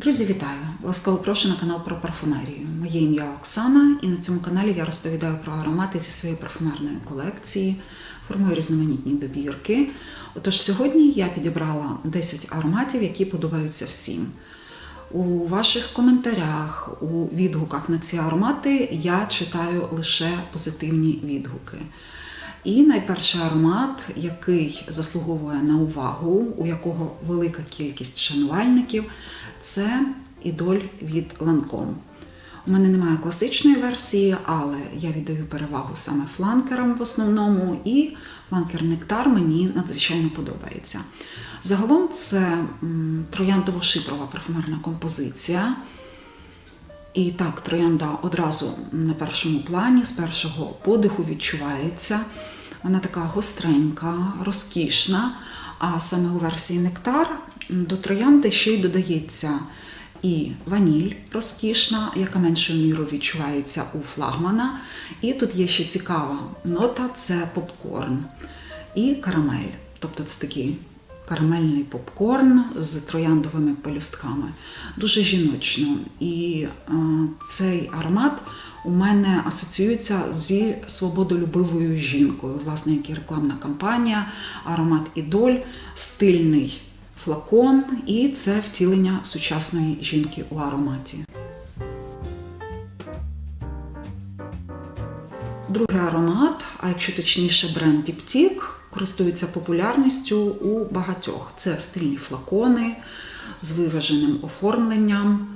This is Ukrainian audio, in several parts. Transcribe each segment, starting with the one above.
Друзі, вітаю! Ласкаво прошу на канал про парфумерію. Моє ім'я Оксана, і на цьому каналі я розповідаю про аромати зі своєї парфумерної колекції, формую різноманітні добірки. Отож, сьогодні я підібрала 10 ароматів, які подобаються всім. У ваших коментарях, у відгуках на ці аромати я читаю лише позитивні відгуки. І найперший аромат, який заслуговує на увагу, у якого велика кількість шанувальників, це ідоль від Lancome. У мене немає класичної версії, але я віддаю перевагу саме фланкерам в основному, і фланкер Нектар мені надзвичайно подобається. Загалом це трояндово-шипрова парфумерна композиція. І так, троянда одразу на першому плані, з першого подиху відчувається. Вона така гостренька, розкішна. А саме у версії нектар до троянди ще й додається і ваніль розкішна, яка меншою мірою відчувається у флагмана. І тут є ще цікава нота це попкорн і карамель. Тобто це такий карамельний попкорн з трояндовими пелюстками. Дуже жіночно. І е, цей аромат у мене асоціюється зі свободолюбивою жінкою. Власне, як і рекламна кампанія, аромат ідоль, стильний флакон, і це втілення сучасної жінки у ароматі. Другий аромат, а якщо точніше, бренд Діптік, користується популярністю у багатьох. Це стильні флакони з виваженим оформленням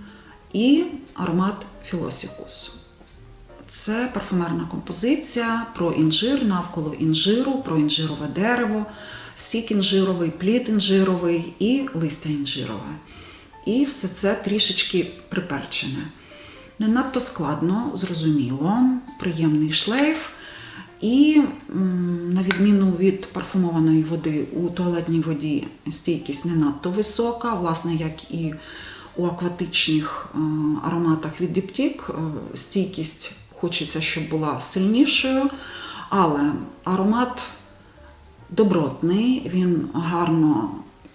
і аромат Філосікус. Це парфумерна композиція про інжир, навколо інжиру, про інжирове дерево, сік інжировий, плід інжировий і листя інжирове. І все це трішечки приперчене. Не надто складно, зрозуміло, приємний шлейф. І на відміну від парфумованої води, у туалетній воді стійкість не надто висока, власне, як і у акватичних е, ароматах від Діптік, е, стійкість хочеться, щоб була сильнішою, але аромат добротний, він гарно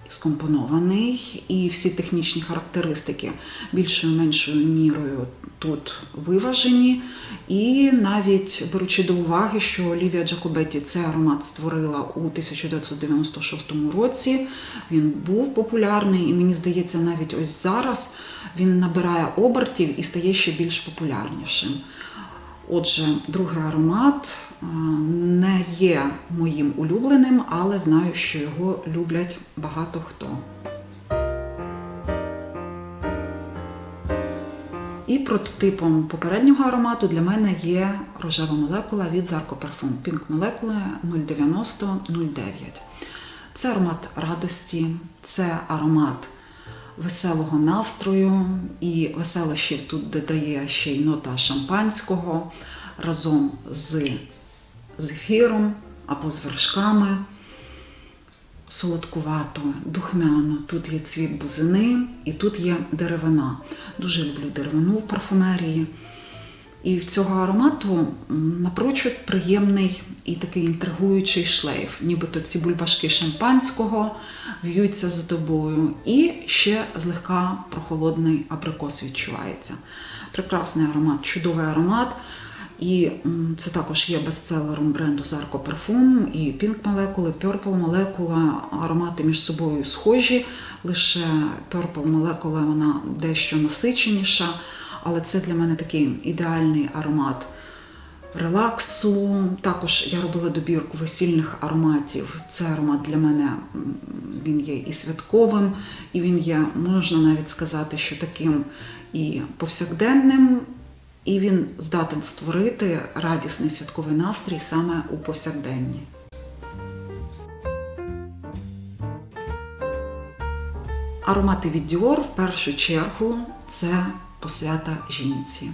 скомпонований, і всі технічні характеристики більшою меншою мірою тут виважені. І навіть беручи до уваги, що Олівія Джакобеті цей аромат створила у 1996 році, він був популярний, і мені здається, навіть ось зараз він набирає обертів і стає ще більш популярнішим. Отже, другий аромат не є моїм улюбленим, але знаю, що його люблять багато хто. І прототипом попереднього аромату для мене є рожева молекула від Zarco Parfum Pink Molecule 09009. Це аромат радості, це аромат веселого настрою, і веселощів тут додає ще й нота шампанського разом з зефіром або з вершками. Солодкувато, духмяно. Тут є цвіт бузини і тут є деревина. Дуже люблю деревину в парфумерії. І в цього аромату напрочуд приємний і такий інтригуючий шлейф, нібито ці бульбашки шампанського в'ються за тобою. І ще злегка прохолодний абрикос відчувається. Прекрасний аромат, чудовий аромат. І це також є бестселером бренду Zarco Parfum, і Pink Molecule, Purple Molecule, аромати між собою схожі, лише Purple Molecule вона дещо насиченіша, але це для мене такий ідеальний аромат релаксу. Також я робила добірку весільних ароматів. Це аромат для мене він є і святковим, і він є, можна навіть сказати, що таким і повсякденним. І він здатен створити радісний святковий настрій саме у повсякденні. Аромати від Dior в першу чергу це посвята жінці.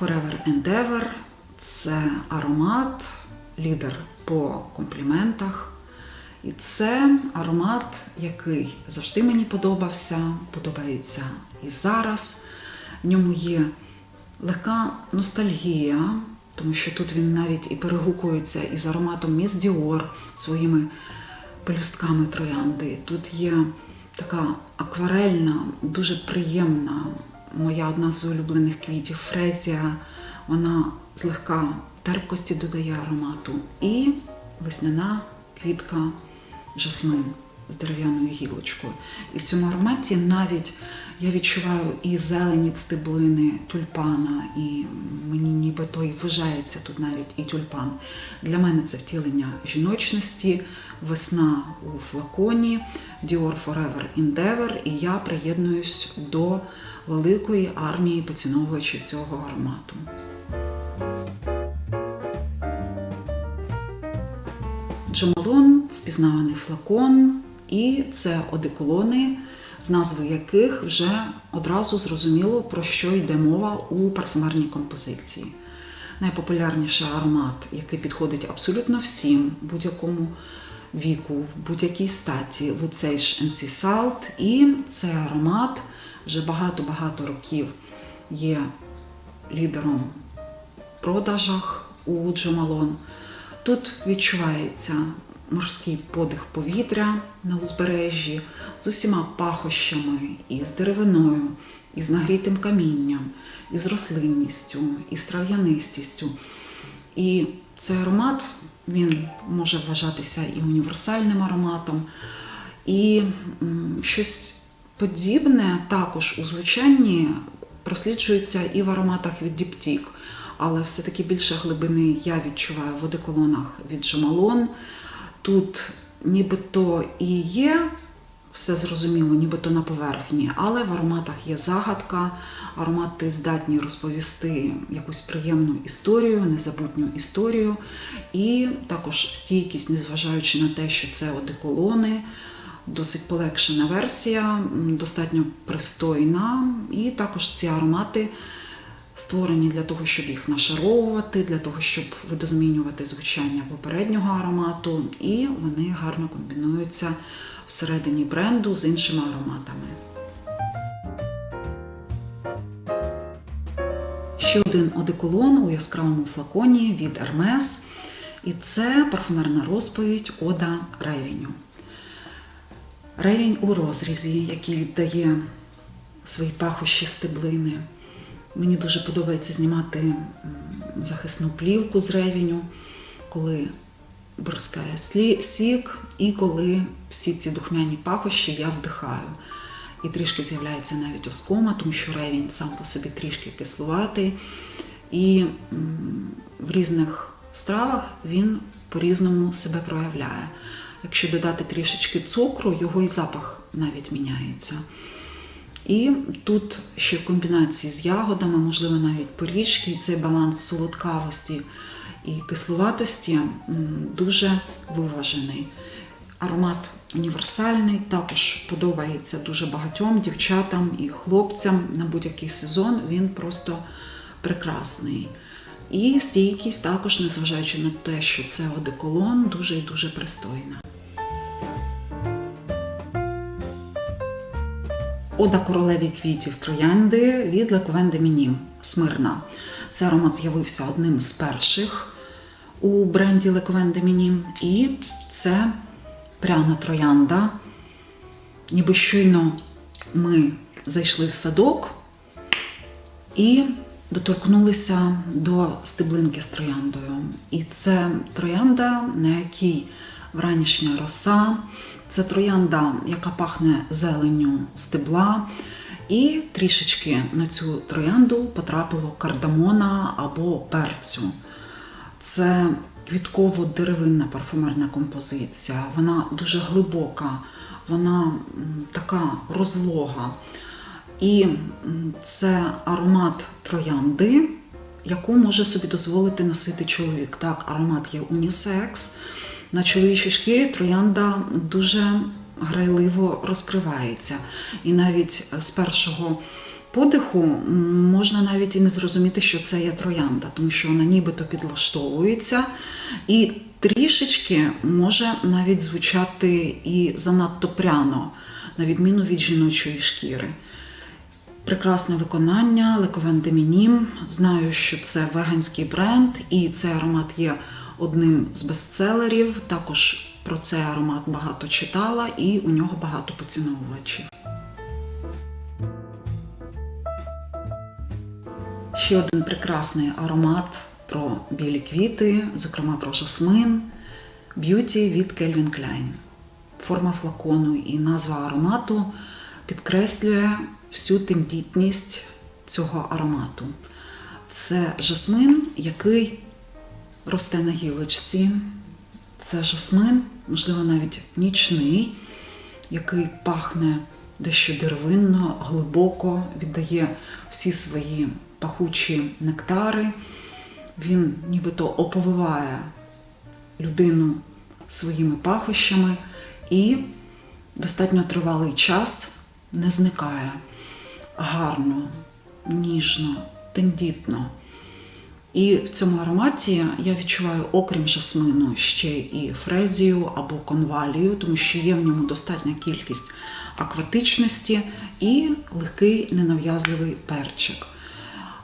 Forever and це аромат, лідер по компліментах. І це аромат, який завжди мені подобався, подобається і зараз. В ньому є легка ностальгія, тому що тут він навіть і перегукується із ароматом Міс Діор своїми пелюстками троянди. Тут є така акварельна, дуже приємна. Моя одна з улюблених квітів фрезія. Вона злегка терпкості додає аромату. І весняна квітка жасмин з дерев'яною гілочкою. І в цьому ароматі навіть я відчуваю і зелень від стеблини тюльпана, і мені нібито і вважається тут навіть і тюльпан. Для мене це втілення жіночності, весна у флаконі, Dior Forever Endeavor, і я приєднуюсь до великої армії поціновувачів цього аромату. Джомалон впізнаваний флакон, і це одеколони, з назви яких вже одразу зрозуміло, про що йде мова у парфумерній композиції. Найпопулярніший аромат, який підходить абсолютно всім, будь-якому віку, будь-якій статі, Вуцейш NC Salt. І цей аромат вже багато-багато років є лідером в продажах у Джомалон. Тут відчувається морський подих повітря на узбережжі з усіма пахощами, і з деревиною, і з нагрітим камінням, і з рослинністю, і з трав'янистістю. І цей аромат він може вважатися і універсальним ароматом, і щось подібне також у звучанні просліджується і в ароматах від Діптік. Але все-таки більше глибини я відчуваю в одеколонах від Джамалон. Тут нібито і є все зрозуміло, нібито на поверхні, але в ароматах є загадка, аромати здатні розповісти якусь приємну історію, незабутню історію, і також стійкість, незважаючи на те, що це одеколони. Досить полегшена версія, достатньо пристойна, і також ці аромати створені для того, щоб їх нашаровувати, для того, щоб видозмінювати звучання попереднього аромату, і вони гарно комбінуються всередині бренду з іншими ароматами. Ще один одеколон у яскравому флаконі від Hermes. І це парфумерна розповідь Ода Ревеню. Ревінь у розрізі, який віддає свої пахощі стеблини. Мені дуже подобається знімати захисну плівку з ревеню, коли бризкає сік, і коли всі ці духмяні пахощі я вдихаю. І трішки з'являється навіть оскома, тому що ревінь сам по собі трішки кислуватий. І в різних стравах він по-різному себе проявляє. Якщо додати трішечки цукру, його і запах навіть міняється. І тут ще в комбінації з ягодами, можливо, навіть поріжки, і цей баланс солодкавості і кисловатості дуже виважений. Аромат універсальний, також подобається дуже багатьом дівчатам і хлопцям на будь-який сезон. Він просто прекрасний. І стійкість також, незважаючи на те, що це одеколон, дуже і дуже пристойна. Ода королеві квітів троянди від Лековенде Міні Смирна. Цей аромат з'явився одним з перших у бренді Лековенде Міні. І це пряна троянда. Ніби щойно ми зайшли в садок і доторкнулися до стеблинки з трояндою. І це троянда, на якій вранішня роса, це троянда, яка пахне зеленню стебла. І трішечки на цю троянду потрапило кардамона або перцю. Це квітково-деревинна парфумерна композиція. Вона дуже глибока, вона така розлога. І це аромат троянди, яку може собі дозволити носити чоловік. Так, аромат є унісекс. На чоловічій шкірі троянда дуже грайливо розкривається. І навіть з першого подиху можна навіть і не зрозуміти, що це є троянда, тому що вона нібито підлаштовується і трішечки може навіть звучати і занадто пряно, на відміну від жіночої шкіри. Прекрасне виконання, Лековен Демінім. Знаю, що це веганський бренд, і цей аромат є одним з бестселерів. Також про цей аромат багато читала, і у нього багато поціновувачів. Ще один прекрасний аромат про білі квіти, зокрема про жасмин, б'юті від Calvin Klein. Форма флакону і назва аромату підкреслює всю тендітність цього аромату. Це жасмин, який росте на гілочці. Це жасмин, можливо, навіть нічний, який пахне дещо деревинно, глибоко, віддає всі свої пахучі нектари. Він нібито оповиває людину своїми пахощами і достатньо тривалий час не зникає гарно, ніжно, тендітно. І в цьому ароматі я відчуваю, окрім жасмину, ще і фрезію або конвалію, тому що є в ньому достатня кількість акватичності і легкий ненав'язливий перчик.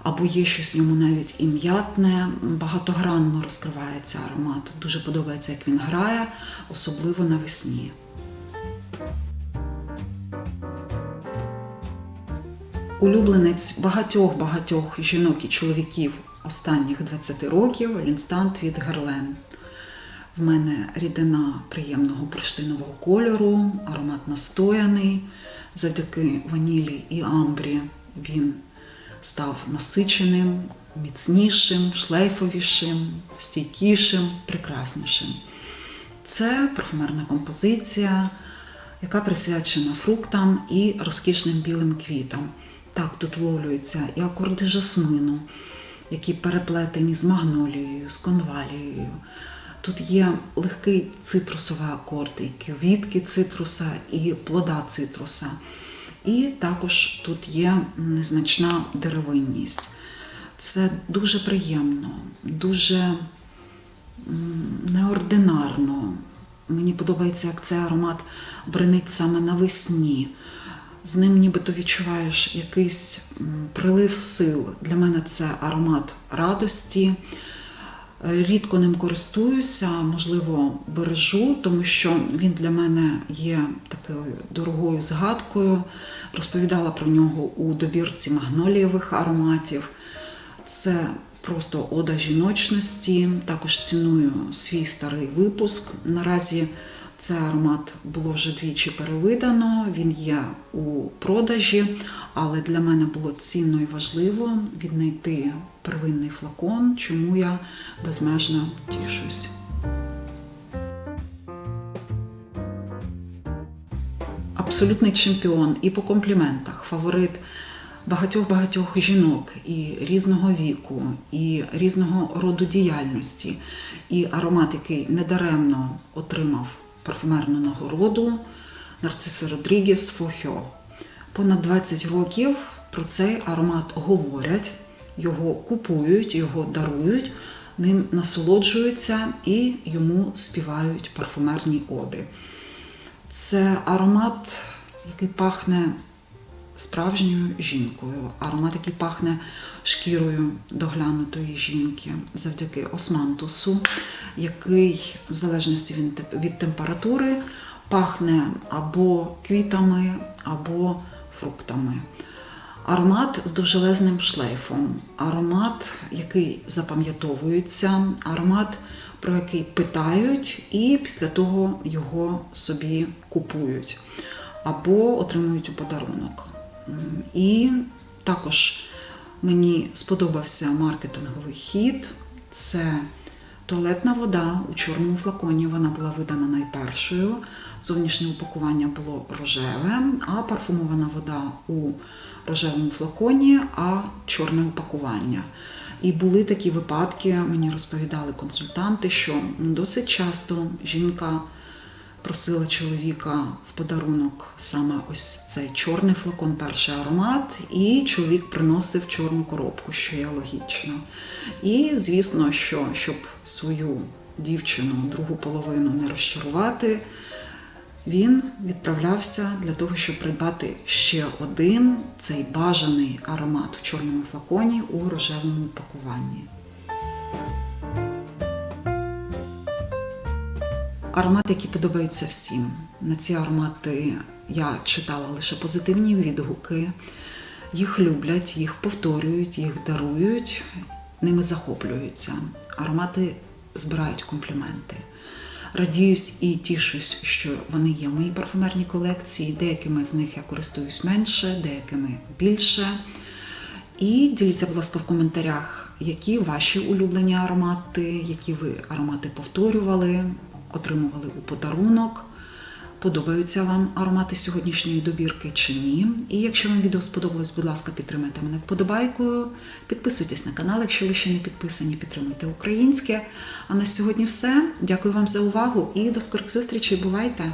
Або є щось в ньому навіть і м'ятне, багатогранно розкривається аромат. Дуже подобається, як він грає, особливо навесні. Улюбленець багатьох-багатьох жінок і чоловіків останніх 20 років лінстант від Герлен. В мене рідина приємного бурштинового кольору, аромат настояний. Завдяки ванілі і амбрі він став насиченим, міцнішим, шлейфовішим, стійкішим, прекраснішим. Це парфумерна композиція, яка присвячена фруктам і розкішним білим квітам. Так, тут вловлюються і акорди жасмину, які переплетені з магнолією, з конвалією. Тут є легкий цитрусовий акорд, квітки цитруса, і плода цитруса. І також тут є незначна деревинність. Це дуже приємно, дуже неординарно. Мені подобається, як цей аромат бренить саме навесні. З ним нібито відчуваєш якийсь прилив сил. Для мене це аромат радості. Е, Рідко ним користуюся, можливо, бережу, тому що він для мене є такою дорогою згадкою. Розповідала про нього у добірці магнолієвих ароматів. Це просто ода жіночності. Також ціную свій старий випуск. Наразі цей аромат було вже двічі перевидано, він є у продажі, але для мене було цінно і важливо віднайти первинний флакон, чому я безмежно тішусь. Абсолютний чемпіон і по компліментах, фаворит багатьох-багатьох жінок і різного віку, і різного роду діяльності, і аромат, який недаремно отримав парфумерну нагороду Нарцисо Родрігес Фохьо. Понад 20 років про цей аромат говорять, його купують, його дарують, ним насолоджуються і йому співають парфумерні оди. Це аромат, який пахне справжньою жінкою, аромат, який пахне шкірою доглянутої жінки завдяки османтусу, який, в залежності від, температури, пахне або квітами, або фруктами. Аромат з довжелезним шлейфом, аромат, який запам'ятовується, аромат, про який питають, і після того його собі купують або отримують у подарунок. І також мені сподобався маркетинговий хід. Це туалетна вода у чорному флаконі. Вона була видана найпершою. Зовнішнє упакування було рожеве, а парфумована вода у рожевому флаконі, а чорне упакування. І були такі випадки, мені розповідали консультанти, що досить часто жінка просила чоловіка в подарунок саме ось цей чорний флакон, перший аромат, і чоловік приносив чорну коробку, що є логічно. І звісно, що щоб свою дівчину, другу половину не розчарувати, він відправлявся для того, щоб придбати ще один цей бажаний аромат в чорному флаконі у рожевому пакуванні. Аромати, які подобаються всім. На ці аромати я читала лише позитивні відгуки. Їх люблять, їх повторюють, їх дарують, ними захоплюються. Аромати збирають компліменти. Радіюсь і тішусь, що вони є в моїй парфумерній колекції. Деякими з них я користуюсь менше, деякими більше. І діліться, будь ласка, в коментарях, які ваші улюблені аромати, які ви аромати повторювали, отримували у подарунок. Подобаються вам аромати сьогоднішньої добірки чи ні? І якщо вам відео сподобалось, будь ласка, підтримайте мене вподобайкою. Підписуйтесь на канал, якщо ви ще не підписані, підтримуйте українське. А на сьогодні все. Дякую вам за увагу і до скорих зустрічей. Бувайте!